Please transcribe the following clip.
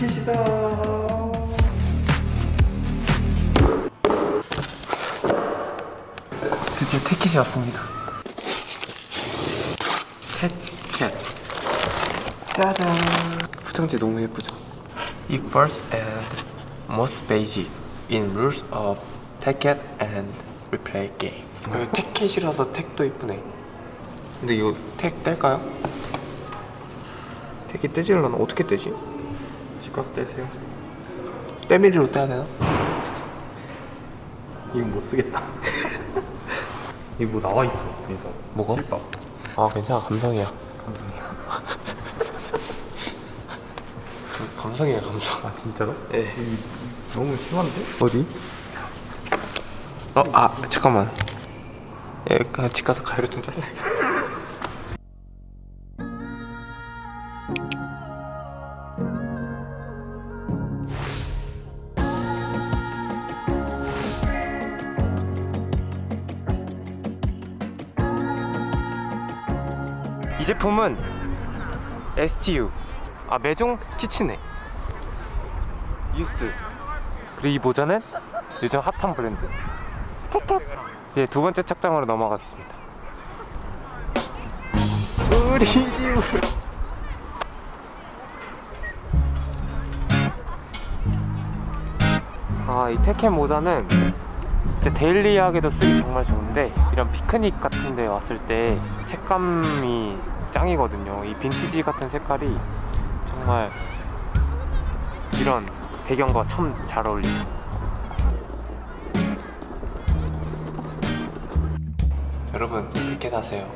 티켓이다. 드디어 티켓이 왔습니다. 티켓. 짜잔. 포장지 너무 예쁘죠? 이 first and most basic in rules of ticket and replay game. 여기 티켓이라서 택도 이쁘네. 근데 이거 택 뗄까요? 택이 떼지려나 어떻게 떼지? 집 가서 떼세요. 때밀이로 떼야 되나? 이거 못 쓰겠다. 이거 뭐 나와 있어. 그래서 뭐가? 실밥. 아 괜찮아 감성이야. 감성이야 감성. 아 진짜로? 네. 이, 너무 심한데? 어디? 어, 아, 잠깐만. 예, 그냥 집 가서 가위로 좀 잘라야겠다. 이 제품은 STU 아 매종 키친에. 유스 그리고 이 모자는 요즘 핫한 브랜드. 톡톡. 이제 두 번째 착장으로 넘어가겠습니다. 우리 집으로 아이 테켄 모자는 진짜 데일리하게도 쓰기 정말 좋은데 이런 피크닉 같은 데 왔을 때 색감이 짱이거든요. 이 빈티지 같은 색깔이 정말 이런 배경과 참 잘 어울리죠. 여러분 티켓 하세요